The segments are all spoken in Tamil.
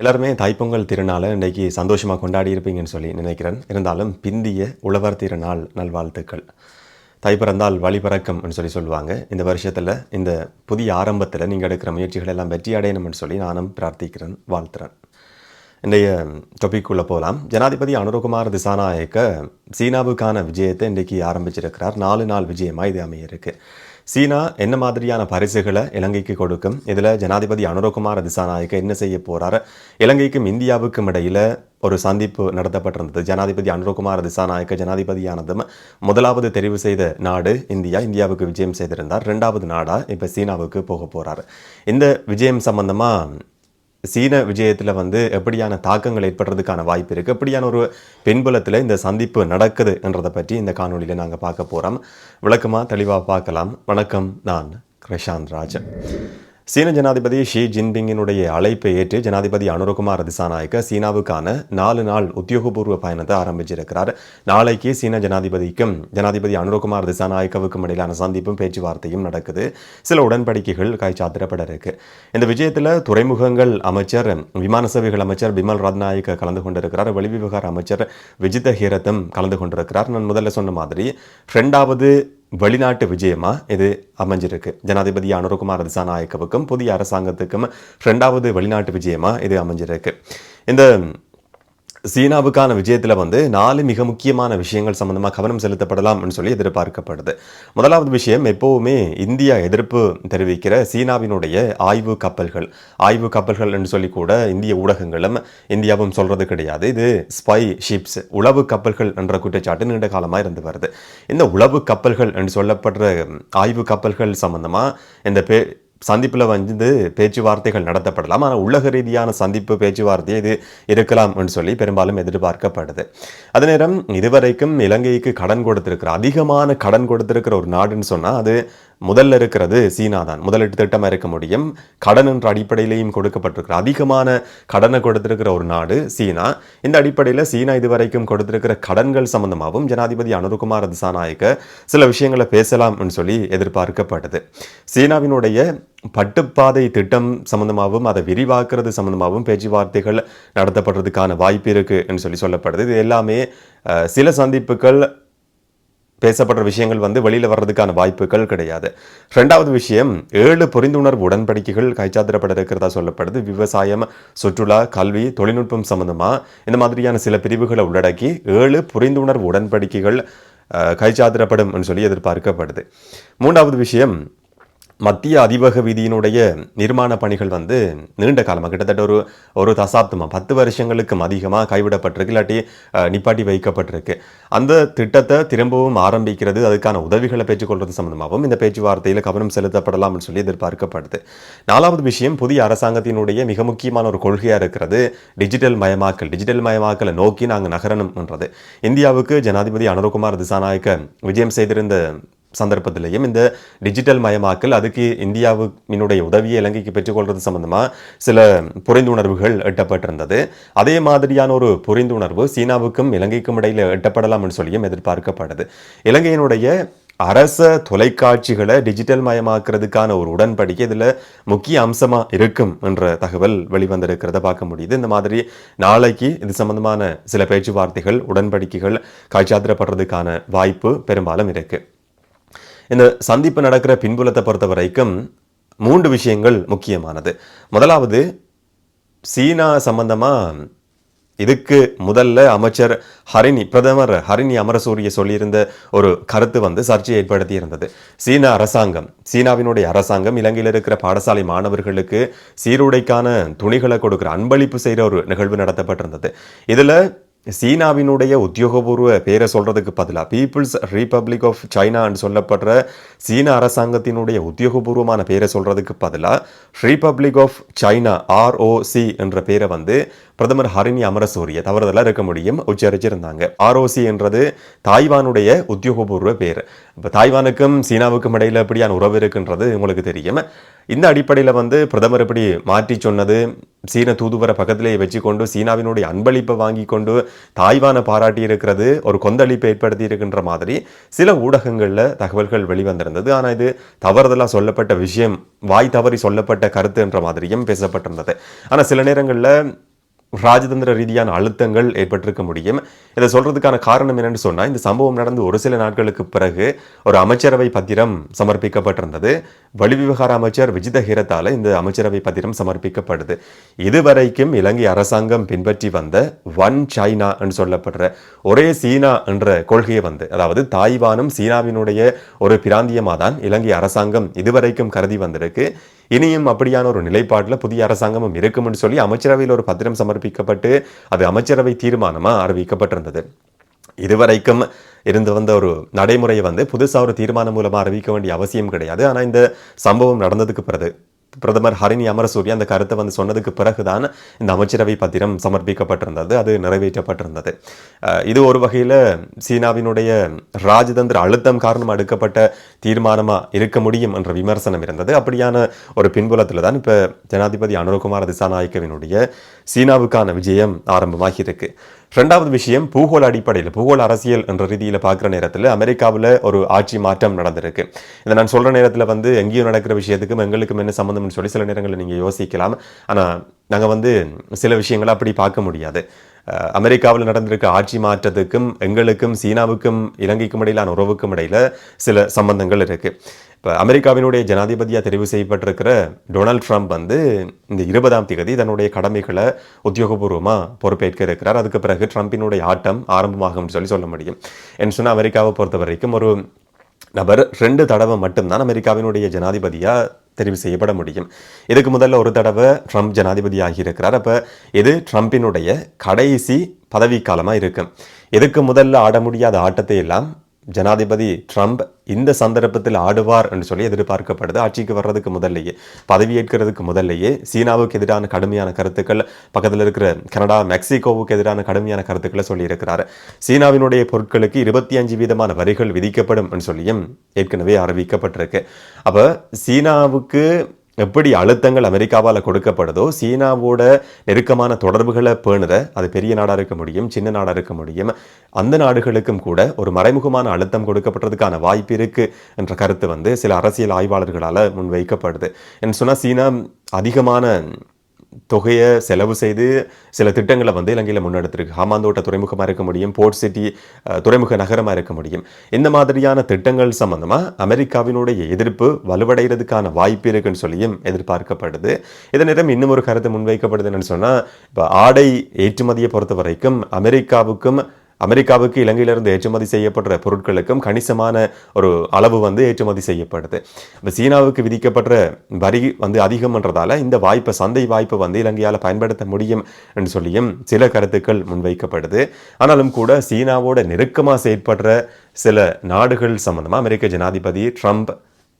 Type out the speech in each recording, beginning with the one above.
எல்லாருமே தாய்ப்பொங்கல் திருநாளை இன்றைக்கி சந்தோஷமாக கொண்டாடி இருப்பீங்கன்னு சொல்லி நினைக்கிறேன். இருந்தாலும் பிந்திய உழவர் திருநாள் நல்வாழ்த்துக்கள். தை பிறந்தால் வழி பிறக்கும்னு சொல்லி சொல்லுவாங்க. இந்த வருஷத்தில் இந்த புதிய ஆரம்பத்தில் நீங்கள் எடுக்கிற முயற்சிகள் எல்லாம் வெற்றி அடையணும்னு சொல்லி நானும் பிரார்த்திக்கிறேன் வாழ்த்துறேன். இன்றைய டொபிக்குள்ளே போகலாம் ஜனாதிபதி அனுரகுமார் திசாநாயக்க சீனாவுக்கான விஜயத்தை இன்றைக்கி ஆரம்பிச்சிருக்கிறார். நாலு நாள் விஜயமாக இது அமையிருக்கு சீனா என்ன மாதிரியான பரிசுகளை இலங்கைக்கு கொடுக்கும்? இதில் ஜனாதிபதி அனுரகுமார் திசாநாயக்க என்ன செய்ய போகிறார் இலங்கைக்கும் இந்தியாவுக்கும் இடையில் ஒரு சந்திப்பு நடத்தப்பட்டிருந்தது. ஜனாதிபதி அனுரகுமார் திசாநாயக்க ஜனாதிபதியானதும் முதலாவது தெரிவு செய்த நாடு இந்தியா. இந்தியாவுக்கு விஜயம் செய்திருந்தார். ரெண்டாவது நாடாக இப்போ சீனாவுக்கு போக போகிறார் இந்த விஜயம் சம்பந்தமாக சீன விஜயத்தில் வந்து எப்படியான தாக்கங்கள் ஏற்படுறதுக்கான வாய்ப்பு இருக்குது எப்படியான ஒரு பின்புலத்தில் இந்த சந்திப்பு நடக்குது என்றதை பற்றி இந்த காணொலியில் நாங்கள் பார்க்க போகிறோம் விளக்கமாக தெளிவாக பார்க்கலாம். வணக்கம் நான் கிருஷாந்த் ராஜன். சீன ஜனாதிபதி ஷி ஜின்பிங்கினுடைய அழைப்பை ஏற்று ஜனாதிபதி அனுரகுமார் திசாநாயக்க சீனாவுக்கான நாலு நாள் உத்தியோகபூர்வ பயணத்தை ஆரம்பிச்சிருக்கிறார். நாளைக்கு சீன ஜனாதிபதிக்கும் ஜனாதிபதி அனுரகுமார் திசாநாயக்கவுக்கும் இடையிலான சந்திப்பும் பேச்சுவார்த்தையும் நடக்குது. சில உடன்படிக்கைகள் கைச்சாத்திரப்பட இருக்கு. இந்த விஜயத்தில் துறைமுகங்கள் அமைச்சர் விமான சேவைகள் அமைச்சர் பிமல் ரத்நாயக்க கலந்து கொண்டிருக்கிறார். வெளிவிவகார அமைச்சர் விஜித ஹீரத்தும் கலந்து கொண்டிருக்கிறார். நான் முதல்ல சொன்ன மாதிரி ரெண்டாவது வெளிநாட்டு விஜயமா இது அமைஞ்சிருக்கு. ஜனாதிபதி அனுரகுமார் திசாநாயக்கவுக்கும் புதிய அரசாங்கத்துக்கும் ரெண்டாவது வெளிநாட்டு விஜயமா இது அமைஞ்சிருக்கு. இந்த சீனாவுக்கான விஜயத்தில் வந்து நாலு மிக முக்கியமான விஷயங்கள் சம்மந்தமாக கவனம் செலுத்தப்படலாம்னு சொல்லி எதிர்பார்க்கப்படுது. முதலாவது விஷயம் எப்போவுமே இந்தியா எதிர்ப்பு தெரிவிக்கிற சீனாவினுடைய ஆய்வு கப்பல்கள். ஆய்வு கப்பல்கள் என்று சொல்லி கூட இந்திய ஊடகங்களும் இந்தியாவும் சொல்கிறது கிடையாது. இது ஸ்பை ஷிப்ஸ் உளவு கப்பல்கள் என்ற குற்றச்சாட்டு நீண்ட காலமாக இருந்து வருது. இந்த உளவு கப்பல்கள் என்று சொல்லப்படுற ஆய்வு கப்பல்கள் சம்மந்தமாக இந்த பே சந்திப்பில் வந்து பேச்சுவார்த்தைகள் நடத்தப்படலாம். ஆனால் உலக ரீதியான சந்திப்பு பேச்சுவார்த்தை இது இருக்கலாம் என்று சொல்லி பெரும்பாலும் எதிர்பார்க்கப்படுது. அதே நேரம் இதுவரைக்கும் இலங்கைக்கு கடன் கொடுத்திருக்கிற அதிகமான கடன் கொடுத்திருக்கிற ஒரு நாடுன்னு சொன்னால் அது முதல்ல இருக்கிறது சீனா தான் முதலீட்டு திட்டமாக இருக்க முடியும். கடன் என்ற அடிப்படையிலையும் கொடுக்கப்பட்டிருக்கிற அதிகமான கடனை கொடுத்திருக்கிற ஒரு நாடு சீனா. இந்த அடிப்படையில் சீனா இதுவரைக்கும் கொடுத்திருக்கிற கடன்கள் சம்பந்தமாகவும் ஜனாதிபதி அனுருகுமார் திசாநாயக்க சில விஷயங்களை பேசலாம்னு சொல்லி எதிர்பார்க்கப்படுது சீனாவினுடைய பட்டுப்பாதை திட்டம் சம்பந்தமாகவும் அதை விரிவாக்குறது சம்பந்தமாகவும் பேச்சுவார்த்தைகள் நடத்தப்படுறதுக்கான வாய்ப்பு இருக்குன்னு சொல்லி சொல்லப்படுது. இது எல்லாமே சில சந்திப்புகள் பேசப்படுற விஷயங்கள் வந்து வெளியில் வர்றதுக்கான வாய்ப்புகள் கிடையாது. ரெண்டாவது விஷயம் ஏழு புரிந்துணர்வு உடன்படிக்கைகள் கைச்சாத்திரப்பட இருக்கிறதா சொல்லப்படுது. விவசாயம் சுற்றுலா கல்வி தொழில்நுட்பம் சம்மந்தமாக இந்த மாதிரியான சில பிரிவுகளை உள்ளடக்கி ஏழு புரிந்துணர்வு உடன்படிக்கைகள் கைச்சாத்திரப்படும் என்று சொல்லி எதிர்பார்க்கப்படுது. மூன்றாவது விஷயம் மத்திய அதிவக வீதியினுடைய நிர்மாண பணிகள் வந்து நீண்ட காலமாக கிட்டத்தட்ட ஒரு ஒரு தசாப்தமாக பத்து வருஷங்களுக்கும் அதிகமாக கைவிடப்பட்டிருக்கு இல்லாட்டி நிப்பாட்டி வைக்கப்பட்டிருக்கு. அந்த திட்டத்தை திரும்பவும் ஆரம்பிக்கிறது அதுக்கான உதவிகளை பெற்றுக்கொள்வது சம்பந்தமாகவும் இந்த பேச்சுவார்த்தையில் கவனம் செலுத்தப்படலாம்னு சொல்லி எதிர்பார்க்கப்படுது. நாலாவது விஷயம் புதிய அரசாங்கத்தினுடைய மிக முக்கியமான ஒரு கொள்கையாக இருக்கிறது டிஜிட்டல் மயமாக்கல். டிஜிட்டல் மயமாக்கலை நோக்கி நாங்கள் நகரணும்ன்றது. இந்தியாவுக்கு ஜனாதிபதி அனுரகுமார் திசாநாயக்க விஜயம் செய்திருந்த சந்தர்ப்பத்திலையும் இந்த டிஜிட்டல் மயமாக்கல் அதுக்கு இந்தியாவினுடைய உதவியை இலங்கைக்கு பெற்றுக்கொள்வது சம்பந்தமாக சில புரிந்துணர்வுகள் எட்டப்பட்டிருந்தது. அதே மாதிரியான ஒரு புரிந்துணர்வு சீனாவுக்கும் இலங்கைக்கும் இடையில் எட்டப்படலாம்னு சொல்லியும் எதிர்பார்க்கப்படுது இலங்கையினுடைய அரச தொலைக்காட்சிகளை டிஜிட்டல் மயமாக்குறதுக்கான ஒரு உடன்படிக்கை இதில் முக்கிய அம்சமாக இருக்கும் என்ற தகவல் வெளிவந்திருக்கிறத பார்க்க முடியுது. இந்த மாதிரி நாளைக்கு இது சம்பந்தமான சில பேச்சுவார்த்தைகள் உடன்படிக்கைகள் காய்ச்சாத்திரப்படுறதுக்கான வாய்ப்பு பெரும்பாலும் இருக்குது இந்த சந்திப்பு நடக்கிற பின்புலத்தை பொறுத்த வரைக்கும் மூன்று விஷயங்கள் முக்கியமானது. முதலாவது சீனா சம்பந்தமாக இதுக்கு முதல்ல அமைச்சர் ஹரிணி பிரதமர் ஹரிணி அமரசூரிய சொல்லியிருந்த ஒரு கருத்து வந்து சர்ச்சை ஏற்படுத்தி இருந்தது சீனா அரசாங்கம் சீனாவினுடைய அரசாங்கம் இலங்கையில் இருக்கிற பாடசாலை மாணவர்களுக்கு சீருடைக்கான துணிகளை கொடுக்குற அன்பளிப்பு செய்கிற ஒரு நிகழ்வு நடத்தப்பட்டிருந்தது. இதில் சீனாவினுடைய உத்தியோகபூர்வ பேரை சொல்கிறதுக்கு பதிலாக பீப்புள்ஸ் ரிபப்ளிக் ஆஃப் சைனான்னு சொல்லப்படுற சீன அரசாங்கத்தினுடைய உத்தியோகபூர்வமான பேரை சொல்கிறதுக்கு பதிலாக ரிபப்ளிக் ஆஃப் சைனா ஆர்ஓசி என்ற பேரை வந்து பிரதமர் ஹரிணி அமரசூரிய தவறுதலாக இருக்க முடியும் உச்சரிச்சிருந்தாங்க. ஆர்ஓசி என்றது தாய்வானுடைய உத்தியோகபூர்வ பேர். இப்போ தாய்வானுக்கும் சீனாவுக்கும் இடையில் எப்படியான உறவு இருக்குன்றது உங்களுக்கு தெரியும். இந்த அடிப்படையில் வந்து பிரதமர் இப்படி மாற்றி சொன்னது சீன தூதுவரை வச்சு வச்சுக்கொண்டு சீனாவினுடைய அன்பளிப்பை வாங்கி கொண்டு தாய்வானை பாராட்டி இருக்கிறது ஒரு கொந்தளிப்பை ஏற்படுத்தி இருக்கின்ற மாதிரி சில ஊடகங்களில் தகவல்கள் வெளிவந்திருந்தது. ஆனால் இது தவறுதலாக சொல்லப்பட்ட விஷயம் வாய் தவறி சொல்லப்பட்ட கருத்து என்ற மாதிரியும் பேசப்பட்டிருந்தது. ஆனால் சில நேரங்களில் ராஜதந்திர ரீதியான அழுத்தங்கள் ஏற்பட்டிருக்க முடியும். இதை சொல்றதுக்கான காரணம் என்னன்னு சொன்னால் இந்த சம்பவம் நடந்து ஒரு சில நாட்களுக்கு பிறகு ஒரு அமைச்சரவை பத்திரம் சமர்ப்பிக்கப்பட்டிருந்தது. வெளிவிவகார அமைச்சர் விஜித ஹீரத்தால் இந்த அமைச்சரவை பத்திரம் சமர்ப்பிக்கப்படுது. இதுவரைக்கும் இலங்கை அரசாங்கம் பின்பற்றி வந்த ஒன் சைனா என்று சொல்லப்படுற ஒரே சீனா என்ற கொள்கையை வந்து அதாவது தாய்வானும் சீனாவினுடைய ஒரு பிராந்தியமாக தான் இலங்கை அரசாங்கம் இதுவரைக்கும் கருதி வந்திருக்கு. இனியும் அப்படியான ஒரு நிலைப்பாட்டில் புதிய அரசாங்கமும் இருக்கும்னு சொல்லி அமைச்சரவையில் ஒரு பத்திரம் சமர்ப்பிக்கப்பட்டு அது அமைச்சரவை தீர்மானமாக அறிவிக்கப்பட்டிருந்தது. இதுவரைக்கும் இருந்து வந்த ஒரு நடைமுறையை வந்து புதுசாக ஒரு தீர்மானம் மூலமாக அறிவிக்க வேண்டிய அவசியம் கிடையாது. ஆனால் இந்த சம்பவம் நடந்ததுக்கு பிறகு பிரதமர் ஹரிணி அமரசூரிய அந்த கருத்தை வந்து சொன்னதுக்கு பிறகுதான் இந்த அமைச்சரவை பத்திரம் சமர்ப்பிக்கப்பட்டிருந்தது அது நிறைவேற்றப்பட்டிருந்தது. இது ஒரு வகையில் சீனாவினுடைய ராஜதந்திர அழுத்தம் காரணமாக எடுக்கப்பட்ட தீர்மானமாக இருக்க முடியும் என்ற விமர்சனம் இருந்தது. அப்படியான ஒரு பின்புலத்தில் தான் இப்போ ஜனாதிபதி அனுரகுமார் திசாநாயக்கவினுடைய சீனாவுக்கான விஜயம் ஆரம்பமாகி இருக்குது ரெண்டாவது விஷயம் பூகோள அடிப்படையில் பூகோள அரசியல் என்ற ரீதியில் பார்க்குற நேரத்தில் அமெரிக்காவில் ஒரு ஆட்சி மாற்றம் நடந்திருக்கு. இதை நான் சொல்கிற நேரத்தில் வந்து எங்கேயும் நடக்கிற விஷயத்துக்கும் எங்களுக்கும் என்ன சம்மந்தம்னு சொல்லி சில நேரங்களில் நீங்கள் யோசிக்கலாம். ஆனால் நாங்கள் வந்து சில விஷயங்களை அப்படி பார்க்க முடியாது. அமெரிக்காவில் நடந்திருக்க ஆட்சி மாற்றத்துக்கும் எங்களுக்கும் சீனாவுக்கும் இலங்கைக்கும் இடையிலான உறவுக்கும் இடையில் சில சம்பந்தங்கள் இருக்குது இப்போ அமெரிக்காவினுடைய ஜனாதிபதியாக தெரிவு செய்யப்பட்டிருக்கிற டொனால்ட் ட்ரம்ப் வந்து இந்த இருபதாம் தேதி தன்னுடைய கடமைகளை உத்தியோகபூர்வமாக பொறுப்பேற்க இருக்கிறார். அதுக்கு பிறகு ட்ரம்பினுடைய ஆட்டம் ஆரம்பமாகும்னு சொல்லி சொல்ல முடியும். என்று சொன்னால் அமெரிக்காவை பொறுத்த வரைக்கும் ஒரு நபர் ரெண்டு தடவை மட்டும்தான் அமெரிக்காவினுடைய ஜனாதிபதியாக தெரிவு செய்யப்பட முடியும். இதுக்கு முதல்ல ஒரு தடவை ட்ரம்ப் ஜனாதிபதி ஆகியிருக்கிறார் அப்போ இது ட்ரம்பினுடைய கடைசி பதவிக்காலமாக இருக்கும். இதுக்கு முதல்ல ஆட முடியாத ஆட்டத்தை எல்லாம் ஜனாதிபதி ட்ரம்ப் இந்த சந்தர்ப்பத்தில் ஆடுவார் என்று சொல்லி எதிர்பார்க்கப்படுது. ஆட்சிக்கு வர்றதுக்கு முதல்லையே பதவியேற்கிறதுக்கு முதல்லையே சீனாவுக்கு எதிரான கடுமையான கருத்துக்கள் பக்கத்தில் இருக்கிற கனடா மெக்சிகோவுக்கு எதிரான கடுமையான கருத்துக்களை சொல்லியிருக்கிறார். சீனாவினுடைய பொருட்களுக்கு இருபத்தி அஞ்சு வீதமான வரிகள் விதிக்கப்படும் என்று சொல்லியும் ஏற்கனவே அறிவிக்கப்பட்டிருக்கு. அப்போ சீனாவுக்கு எப்படி அழுத்தங்கள் அமெரிக்காவால் கொடுக்கப்படுதோ சீனாவோட நெருக்கமான தொடர்புகளை பேணுற அது பெரிய நாடாக இருக்க முடியும் சின்ன நாடாக இருக்க முடியும். அந்த நாடுகளுக்கும் கூட ஒரு மறைமுகமான அழுத்தம் கொடுக்கப்பட்டதுக்கான வாய்ப்பு இருக்கு என்ற கருத்து வந்து சில அரசியல் ஆய்வாளர்களால் முன்வைக்கப்படுது. என்று சொன்னால் சீனா அதிகமான தொகையை செலவு செய்து சில திட்டங்களை வந்து இலங்கையில் முன்னெடுத்திருக்கு. ஹாமாந்தோட்ட துறைமுகமாக இருக்க முடியும் போர்ட் சிட்டி துறைமுக நகரமாக இருக்க முடியும். இந்த மாதிரியான திட்டங்கள் சம்பந்தமாக அமெரிக்காவினுடைய எதிர்ப்பு வலுவடைகிறதுக்கான வாய்ப்பு இருக்குன்னு சொல்லியும் எதிர்பார்க்கப்படுது. இதனிடம் நேரம் இன்னும் ஒரு கருத்து முன்வைக்கப்படுது என்னன்னு சொன்னால் இப்போ ஆடை ஏற்றுமதியை பொறுத்த வரைக்கும் அமெரிக்காவுக்கும் அமெரிக்காவுக்கு இலங்கையிலிருந்து ஏற்றுமதி செய்யப்படுற பொருட்களுக்கும் கணிசமான ஒரு அளவு வந்து ஏற்றுமதி செய்யப்படுது. இப்போ சீனாவுக்கு விதிக்கப்படுற வரி வந்து அதிகம்ன்றதால இந்த வாய்ப்பை சந்தை வாய்ப்பை வந்து இலங்கையால் பயன்படுத்த முடியும் என்று சொல்லியும் சில கருத்துக்கள் முன்வைக்கப்படுது. ஆனாலும் கூட சீனாவோட நெருக்கமாக செயற்படுற சில நாடுகள் சம்பந்தமாக அமெரிக்க ஜனாதிபதி ட்ரம்ப்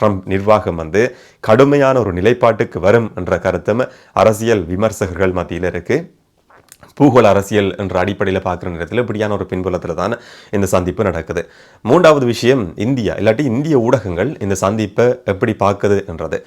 ட்ரம்ப் நிர்வாகம் வந்து கடுமையான ஒரு நிலைப்பாட்டுக்கு வரும் என்ற கருத்தும் அரசியல் விமர்சகர்கள் மத்தியில் இருக்குது பூகோள அரசியல் என்ற அடிப்படையில் பார்க்குற நேரத்தில் இப்படியான ஒரு பின்புலத்தில் தான் இந்த சந்திப்பு நடக்குது. மூன்றாவது விஷயம் இந்தியா இல்லாட்டி இந்திய ஊடகங்கள் இந்த சந்திப்பை எப்படி பார்க்குது என்றது.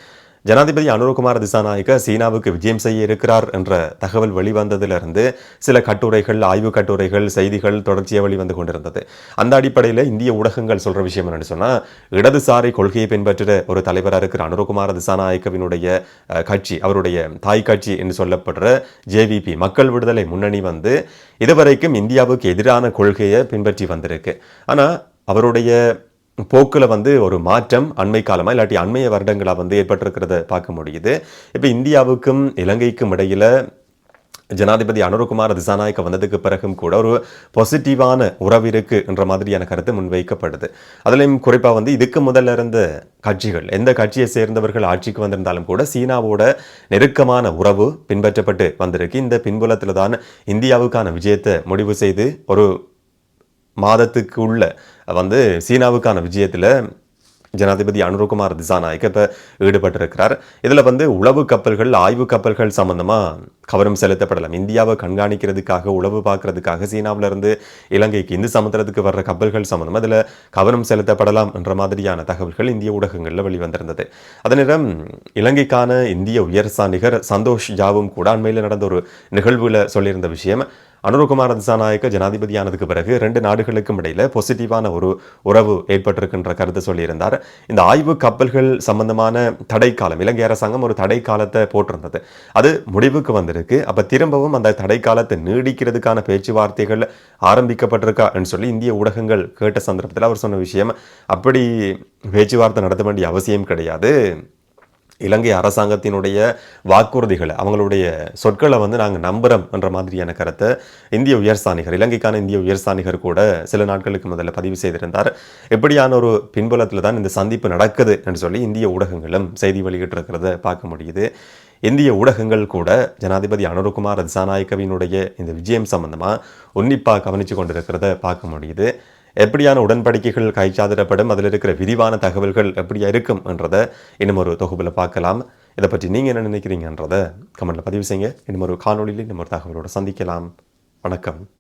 ஜனாதிபதி அனுரகுமார் திசாநாயக்க சீனாவுக்கு விஜயம் செய்ய இருக்கிறார் என்ற தகவல் வெளிவந்ததிலிருந்து சில கட்டுரைகள் ஆய்வு கட்டுரைகள் செய்திகள் தொடர்ச்சியாக வெளிவந்து கொண்டிருந்தது. அந்த அடிப்படையில் இந்திய ஊடகங்கள் சொல்ற விஷயம் என்னன்னு சொன்னால் இடதுசாரி கொள்கையை பின்பற்றுற ஒரு தலைவராக இருக்கிற அனுரகுமார திசாநாயக்கவினுடைய அஹ், கட்சி அவருடைய தாய் கட்சி என்று சொல்லப்படுற ஜேவிபி மக்கள் விடுதலை முன்னணி வந்து இதுவரைக்கும் இந்தியாவுக்கு எதிரான கொள்கையை பின்பற்றி வந்திருக்கு. ஆனா அவருடைய போக்கில் வந்து ஒரு மாற்றம் அண்மை காலமாக இல்லாட்டி அண்மைய வருடங்களாக வந்து ஏற்பட்டிருக்கிறத பார்க்க முடியுது. இப்போ இந்தியாவுக்கும் இலங்கைக்கும் இடையில் ஜனாதிபதி அனுரகுமார் திசாநாயக்க வந்ததுக்கு பிறகும் கூட ஒரு பாசிட்டிவான உறவு இருக்கு என்ற மாதிரியான கருத்து முன்வைக்கப்படுது. அதுலேயும் குறிப்பாக வந்து இதுக்கு முதல்ல இருந்த கட்சிகள் எந்த கட்சியை சேர்ந்தவர்கள் ஆட்சிக்கு வந்திருந்தாலும் கூட சீனாவோட நெருக்கமான உறவு பின்பற்றப்பட்டு வந்திருக்கு. இந்த பின்புலத்தில் தான் இந்தியாவுக்கான விஜயத்தை முடிவு செய்து ஒரு மாதத்துக்கு உள்ள வந்து சீனாவுக்கான விஜயத்தில் ஜனாதிபதி அனுருகுமார் திசாநாயக்க இப்போ ஈடுபட்டிருக்கிறார். இதில் வந்து உளவு கப்பல்கள் ஆய்வு கப்பல்கள் சம்மந்தமாக கவனம் செலுத்தப்படலாம். இந்தியாவை கண்காணிக்கிறதுக்காக உளவு பார்க்கறதுக்காக சீனாவுல இருந்து இலங்கைக்கு இந்து சமுத்திரத்துக்கு வர்ற கப்பல்கள் சம்மந்தமாக அதில் கவனம் செலுத்தப்படலாம் என்ற மாதிரியான தகவல்கள் இந்திய ஊடகங்களில் வெளிவந்திருந்தது. அதே நேரம் இலங்கைக்கான இந்திய உயர்சாணிகர் சந்தோஷ் ஜாவும் கூட அண்மையில் நடந்த ஒரு நிகழ்வில் சொல்லியிருந்த விஷயம் அனுருகுமார் திசாநாயக்க ஜனாதிபதியானதுக்கு பிறகு ரெண்டு நாடுகளுக்கும் இடையில பாசிட்டிவான ஒரு உறவு ஏற்பட்டிருக்கின்ற கருத்தை சொல்லியிருந்தார். இந்த ஆய்வு கப்பல்கள் சம்பந்தமான தடை காலம் இலங்கை அரசாங்கம் ஒரு தடை காலத்தை போட்டிருந்தது. அது முடிவுக்கு வந்திருக்கு. அப்போ திரும்பவும் அந்த தடை காலத்தை நீடிக்கிறதுக்கான பேச்சுவார்த்தைகள் ஆரம்பிக்கப்பட்டிருக்கான்னு சொல்லி இந்திய ஊடகங்கள் கேட்ட சந்தர்ப்பத்தில் அவர் சொன்ன விஷயம் அப்படி பேச்சுவார்த்தை நடத்த வேண்டிய அவசியம் கிடையாது. இலங்கை அரசாங்கத்தினுடைய வாக்குறுதிகளை அவங்களுடைய சொற்களை வந்து நாங்கள் நம்புகிறோம் என்ற மாதிரியான கருத்தை இந்திய உயர்ஸ்தானிகர் இலங்கைக்கான இந்திய உயர்சாணிகர் கூட சில நாட்களுக்கு முதல்ல பதிவு செய்திருந்தார். எப்படியான ஒரு பின்புலத்தில் தான் இந்த சந்திப்பு நடக்குது என்று சொல்லி இந்திய ஊடகங்களும் செய்தி வெளியிட்டிருக்கிறத பார்க்க முடியுது. இந்திய ஊடகங்கள் கூட ஜனாதிபதி அனுரகுமார் திசாநாயக்கவினுடைய இந்த விஜயம் சம்பந்தமாக உன்னிப்பாக கவனித்து கொண்டிருக்கிறத பார்க்க முடியுது. எப்படியான உடன்படிக்கைகள் கைச்சாதிடப்படும் அதில் இருக்கிற விரிவான தகவல்கள் எப்படியா இருக்கும் என்றதை இன்னும் ஒரு தொகுப்பில் பார்க்கலாம். இதை பற்றி நீங்கள் என்ன நினைக்கிறீங்கன்றதை கமெண்ட்டில் பதிவு செய்யுங்க. இன்னும் ஒரு காணொலியில் இன்னும் ஒரு தகவலோடு சந்திக்கலாம். வணக்கம்.